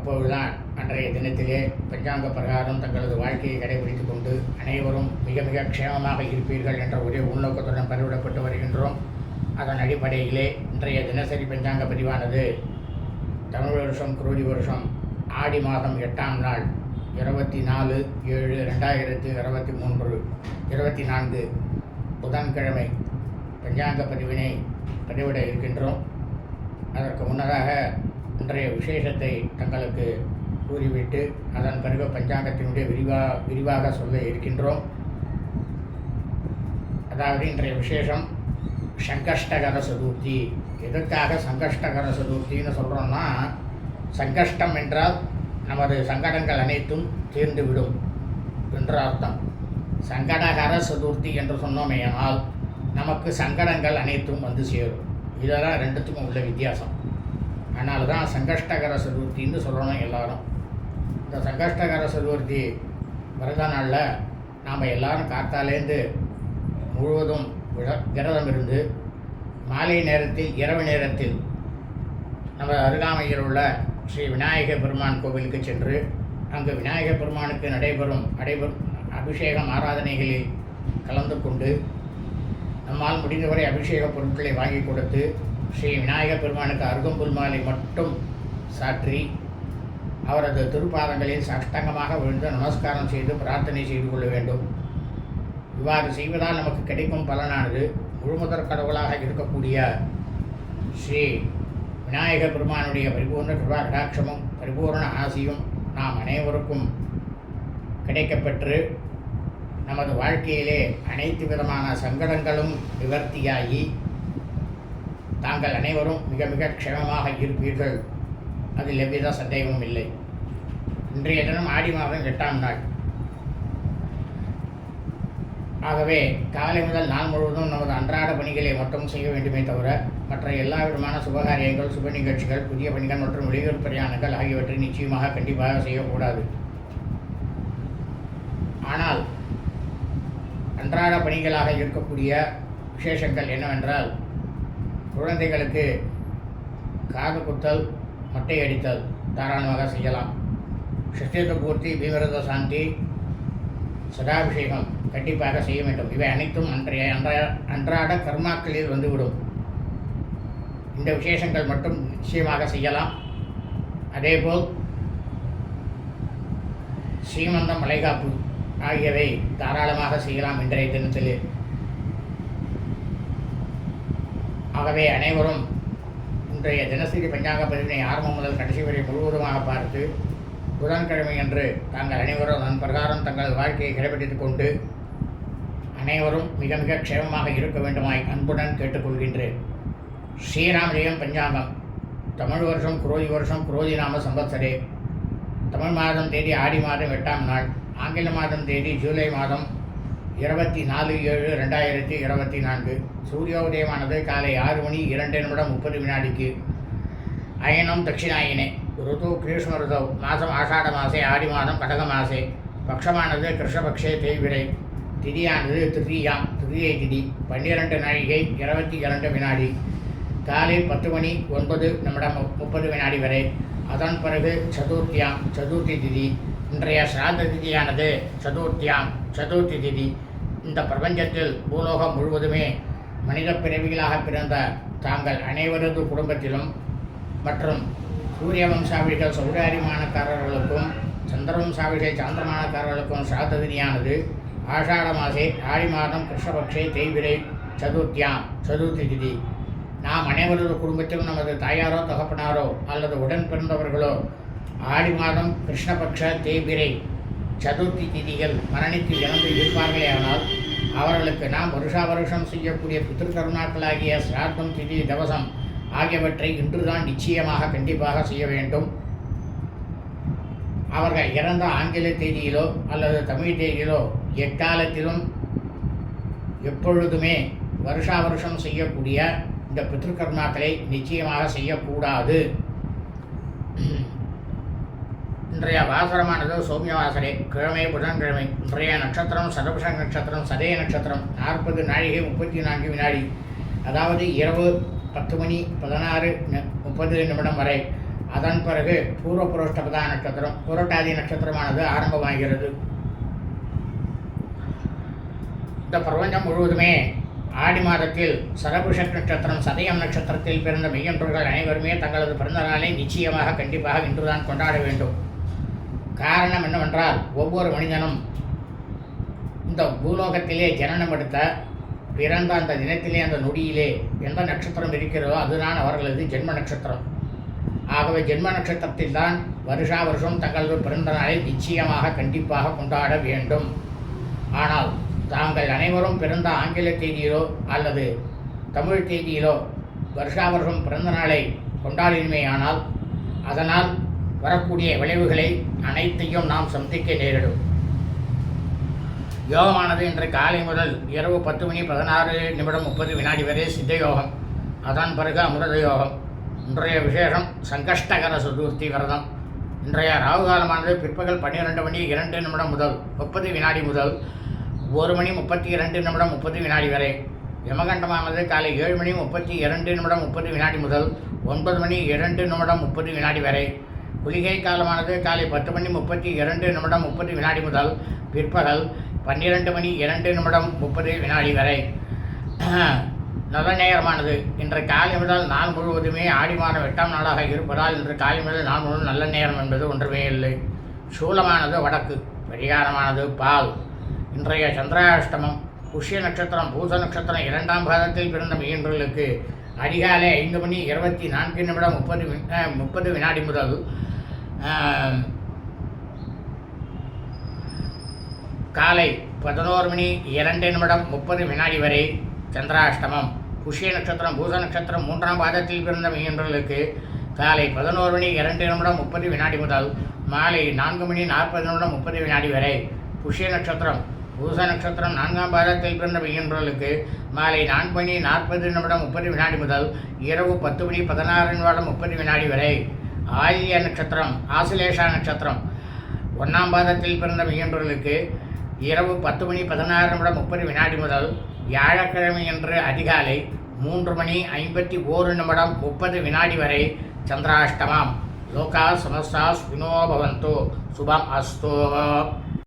அப்பொழுதுதான் அன்றைய தினத்திலே பஞ்சாங்க பிரகாரம் தங்களது வாழ்க்கையை கடைபிடித்துக் கொண்டு அனைவரும் மிக மிக க்ஷேமமாக இருப்பீர்கள் என்ற ஒரே உள்நோக்கத்துடன் பதிவிடப்பட்டு வருகின்றோம். அதன் அடிப்படையிலே இன்றைய தினசரி பஞ்சாங்க பதிவானது தமிழ் வருஷம் குரோதி வருஷம் ஆடி மாதம் எட்டாம் நாள் இருபத்தி நாலு ஏழு ரெண்டாயிரத்தி இருபத்தி மூன்று இருபத்தி நான்கு புதன்கிழமை பஞ்சாங்க பதிவினை பதிவிட இருக்கின்றோம். அதற்கு முன்னதாக இன்றைய விசேஷத்தை தங்களுக்கு கூறிவிட்டு அதன் பிறகு பஞ்சாங்கத்தினுடைய விரிவா விரிவாக சொல்ல இருக்கின்றோம். அதாவது இன்றைய விசேஷம் சங்கஷ்டகர சதுர்த்தி எதற்காக சங்கஷ்டகர சதுர்த்தின்னு சொல்கிறோம்னா சங்கஷ்டம் என்றால் நமது சங்கடங்கள் அனைத்தும் தீர்ந்துவிடும் என்று அர்த்தம். சங்கடகர சதுர்த்தி என்று சொன்னோமேயானால் நமக்கு சங்கடங்கள் அனைத்தும் வந்து சேரும். இதெல்லாம் ரெண்டுத்துக்கும் உள்ள வித்தியாசம். அதனால தான் சங்கஷ்டகர சதுர்த்தின்னு சொல்லணும் எல்லாரும். இந்த சங்கஷ்டகர சதுர்த்தி விரத நாளில் நாம் எல்லாரும் காத்தாலேருந்து முழுவதும் விரதம் இருந்து மாலை நேரத்தில் இரவு நேரத்தில் நம்ம அருகாமையில் உள்ள ஸ்ரீ விநாயக பெருமான் கோவிலுக்கு சென்று அங்கு விநாயக பெருமானுக்கு நடைபெறும் நடைபெறும் அபிஷேகம் ஆராதனைகளில் கலந்து கொண்டு நம்மால் முடிந்தவரை அபிஷேக பொருட்களை வாங்கி கொடுத்து ஸ்ரீ விநாயகப் பெருமானுக்கு அருகம்புல் மாலை மட்டும் சாற்றி அவரது திருப்பாதங்களில் சஷ்டங்கமாக விழுந்து நமஸ்காரம் செய்து பிரார்த்தனை செய்து கொள்ள வேண்டும். இவ்வாறு செய்வதால் நமக்கு கிடைக்கும் பலனானது முழுமுதற் கடவுளாக இருக்கக்கூடிய ஸ்ரீ விநாயக பெருமானுடைய பரிபூர்ண கிருபா கடாட்சமும் பரிபூர்ண ஆசியும் நாம் அனைவருக்கும் கிடைக்கப்பெற்று நமது வாழ்க்கையிலே அனைத்து விதமான சங்கடங்களும் நிவர்த்தியாகி தாங்கள் அனைவரும் மிக மிக க்ஷமமாக இருப்பீர்கள். அதில் எவ்வித சந்தேகமும் இல்லை. இன்றைய தினம் ஆடி மாதம் எட்டாம் நாள். ஆகவே காலை முதல் நாள் முழுவதும் நமது அன்றாட பணிகளை மட்டும் செய்ய வேண்டுமே தவிர மற்ற எல்லா விதமான சுபகாரியங்கள் சுப நிகழ்ச்சிகள் புதிய பணிகள் மற்றும் வெளியூர் பிரயாணங்கள் ஆகியவற்றை நிச்சயமாக கண்டிப்பாக செய்யக்கூடாது. ஆனால் அன்றாட பணிகளாக இருக்கக்கூடிய விசேஷங்கள் என்னவென்றால் குழந்தைகளுக்கு காது குத்தல் மொட்டை அடித்தல் தாராளமாக செய்யலாம். சிஷ்டித பூர்த்தி பீவிரத சாந்தி சதாபிஷேகம் கண்டிப்பாக செய்ய வேண்டும். இவை அனைத்தும் அன்றைய அன்றைய அன்றாட கர்மாக்களில் வந்துவிடும். இந்த விசேஷங்கள் மட்டும் நிச்சயமாக செய்யலாம். அதேபோல் ஸ்ரீமந்தம் மலைகாப்பு ஆகியவை தாராளமாக செய்யலாம் இன்றைய தினத்திலே ஆகவே அனைவரும் இன்றைய தினசரி பஞ்சாங்க பதிவினை ஆரம்பம் முதல் கடைசி வரை முழுவதுமாக பார்த்து புதன்கிழமை அன்று தாங்கள் அனைவரும் அதன் பிரகாரம் தங்கள் வாழ்க்கையை கடைபிடித்துக் கொண்டு அனைவரும் மிக மிக க்ஷேமமாக இருக்க வேண்டுமாய் அன்புடன் கேட்டுக்கொள்கின்றேன். ஸ்ரீராமஜெயம் பஞ்சாங்கம். தமிழ் வருஷம் குரோதி வருஷம் குரோதி நாம சம்பத்சரே தமிழ் மாதம் தேதி ஆடி மாதம் எட்டாம் நாள். ஆங்கில மாதம் தேதி ஜூலை மாதம் இருபத்தி நாலு ஏழு ரெண்டாயிரத்தி இருபத்தி நான்கு. சூரியோதயமானது காலை ஆறு மணி இரண்டு நிமிடம் முப்பது வினாடிக்கு. அயனம் தட்சிணாயினே. ருது கிரீஷ்ம ருதவ் மாதம் ஆஷாட மாசே ஆடி மாதம் கடக மாசே. பக்ஷமானது கிருஷ்ணபக்ஷே தேய்விரை திதியானது திருதியாம் திருதியை திதி. பன்னிரண்டு நாழிகை இருபத்தி இரண்டு வினாடி. காலை பத்து மணி ஒன்பது நிமிடம் முப்பது வினாடி வரை. அதன் பிறகு சதுர்த்தியாம் சதுர்த்தி திதி. இன்றைய சிராந்த திதியானது சதுர்த்தியாம் சதுர்த்தி திதி இந்த பிரபஞ்சத்தில் பூலோகம் முழுவதுமே மனித பிறவிகளாக பிறந்த தாங்கள் அனைவரது குடும்பத்திலும் மற்றும் சூரிய வம்சாவிகள் சௌராரிமானக்காரர்களுக்கும் சந்திரவம்சாவிகள் சாந்திரமானக்காரர்களுக்கும் சாத திதியானது ஆஷாட மாசே ஆடி மாதம் கிருஷ்ணபக்ஷே தேய்விரை சதுர்த்தியாம் சதுர்த்தி திதி நாம் அனைவரது குடும்பத்திலும் நமது தாயாரோ தகப்பனாரோ அல்லது உடன் பிறந்தவர்களோ ஆடி மாதம் கிருஷ்ணபக்ஷ தேய்பிரை சதுர்த்தி திதிகள் மரணித்து இறந்து இருப்பார்களேயானால் அவர்களுக்கு நாம் வருஷா வருஷம் செய்யக்கூடிய பித்திருக்கருணாக்களாகிய சிராத்தம் திதி தவசம் ஆகியவற்றை இன்றுதான் நிச்சயமாக கண்டிப்பாக செய்ய வேண்டும். அவர்கள் இறந்த ஆங்கில தேதியிலோ அல்லது தமிழ் தேதியிலோ எக்காலத்திலும் எப்பொழுதுமே வருஷா வருஷம் செய்யக்கூடிய இந்த பித்ருக்கர்மாக்களை நிச்சயமாக செய்யக்கூடாது. இன்றைய வாசரமானது சௌமிய வாசரே கிழமை புதன்கிழமை இன்றைய நட்சத்திரம் சதபுஷ நட்சத்திரம் சதய நட்சத்திரம் நாற்பது நாழிகை முப்பத்தி நான்கு வினாடி. அதாவது இரவு பத்து மணி பதினாறு முப்பது நிமிடம் வரை. அதன் பிறகு பூர்வ புரோஷ்டபதா நட்சத்திரம் புரட்டாதி நட்சத்திரமானது ஆரம்பமாகிறது. இந்த பிரபஞ்சம் முழுவதுமே ஆடி மாதத்தில் சரபுஷ நட்சத்திரம் சதயம் நட்சத்திரத்தில் பிறந்த மெய்யன்றர்கள் அனைவருமே தங்களது பிறந்த நாளை நிச்சயமாக கண்டிப்பாக இன்றுதான் கொண்டாட வேண்டும். காரணம் என்னவென்றால் ஒவ்வொரு மனிதனும் இந்த பூலோகத்திலே ஜனனம் எடுத்த பிறந்த அந்த தினத்திலே அந்த நொடியிலே எந்த நட்சத்திரம் இருக்கிறதோ அதுதான் அவர்களது ஜென்ம நட்சத்திரம். ஆகவே ஜென்ம நட்சத்திரத்தில் தான் வருஷா வருஷம் தங்களது பிறந்த நாளை நிச்சயமாக கண்டிப்பாக கொண்டாட வேண்டும். ஆனால் தாங்கள் அனைவரும் பிறந்த ஆங்கில தேதியிலோ அல்லது தமிழ் தேதியிலோ வருஷா வருஷம் பிறந்த நாளை கொண்டாடினமேயானால் அதனால் வரக்கூடிய விளைவுகளை அனைத்தையும் நாம் சந்திக்க நேரிடும். யோகமானது இன்று காலை முதல் இரவு பத்து மணி பதினாறு நிமிடம் முப்பது வினாடி வரை சித்த யோகம் அதன் பிறகு அமிர்த யோகம் இன்றைய விசேஷம் சங்கஷ்டகர சதுர்த்தி விரதம். இன்றைய ராகு காலமானது பிற்பகல் பன்னிரெண்டு மணி இரண்டு நிமிடம் முதல் முப்பது வினாடி முதல் ஒரு மணி முப்பத்தி இரண்டு நிமிடம் முப்பது வினாடி வரை. யமகண்டமானது காலை ஏழு மணி முப்பத்தி இரண்டு நிமிடம் முப்பது வினாடி முதல் ஒன்பது மணி இரண்டு நிமிடம் முப்பது வினாடி வரை. குளிகை காலமானது காலை பத்து மணி முப்பத்தி இரண்டு நிமிடம் முப்பது வினாடி முதல் பிற்பகல் பன்னிரண்டு மணி இரண்டு நிமிடம் முப்பது வினாடி வரை. நல்ல நேரமானது. இன்று காலை முதல் நாள் முழுவதுமே ஆடி மாதம் எட்டாம் நாளாக இருப்பதால் இன்று காலை முதல் நாள் முழுவதும் நல்ல நேரம் என்பது ஒன்றுமே இல்லை. சூலமானது வடக்கு பரிகாரமானது பால். இன்றைய சந்திராஷ்டமம் புஷ்ய நட்சத்திரம் பூச நட்சத்திரம் இரண்டாம் பாதத்தில் பிறந்த மீன்களுக்கு. அதிகாலை ஐந்து மணி இருபத்தி நான்கு நிமிடம் முப்பது முப்பது வினாடி முதல் காலை பதினோரு மணி இரண்டு நிமிடம் முப்பது வினாடி வரை சந்திராஷ்டமம். புஷ்ய நட்சத்திரம் பூச நட்சத்திரம் மூன்றாம் பாதத்தில் பிறந்த மீனர்களுக்கு காலை பதினோரு மணி இரண்டு நிமிடம் முப்பது வினாடி முதல் மாலை நான்கு மணி நாற்பது நிமிடம் முப்பது வினாடி வரை புஷ்ய நட்சத்திரம் பூச நட்சத்திரம் நான்காம் பாதத்தில் பிறந்த மீனர்களுக்கு மாலை நான்கு மணி நாற்பது நிமிடம் முப்பது வினாடி முதல் இரவு பத்து மணி பதினாறு நிமிடம் முப்பது வினாடி வரை ஆயில்ய நட்சத்திரம் ஆசிலேஷா நட்சத்திரம். ஒன்றாம் பாதத்தில் பிறந்த மீனர்களுக்கு இரவு பத்து மணி பதினாறு நிமிடம் முப்பது வினாடி முதல் வியாழக்கிழமை என்று அதிகாலை மூன்று மணி ஐம்பத்தி ஓரு நிமிடம் முப்பது வினாடி வரை சந்திராஷ்டமம். லோகா சமஸ்தா வினோ பவந்தோ. சுபம் அஸ்தோ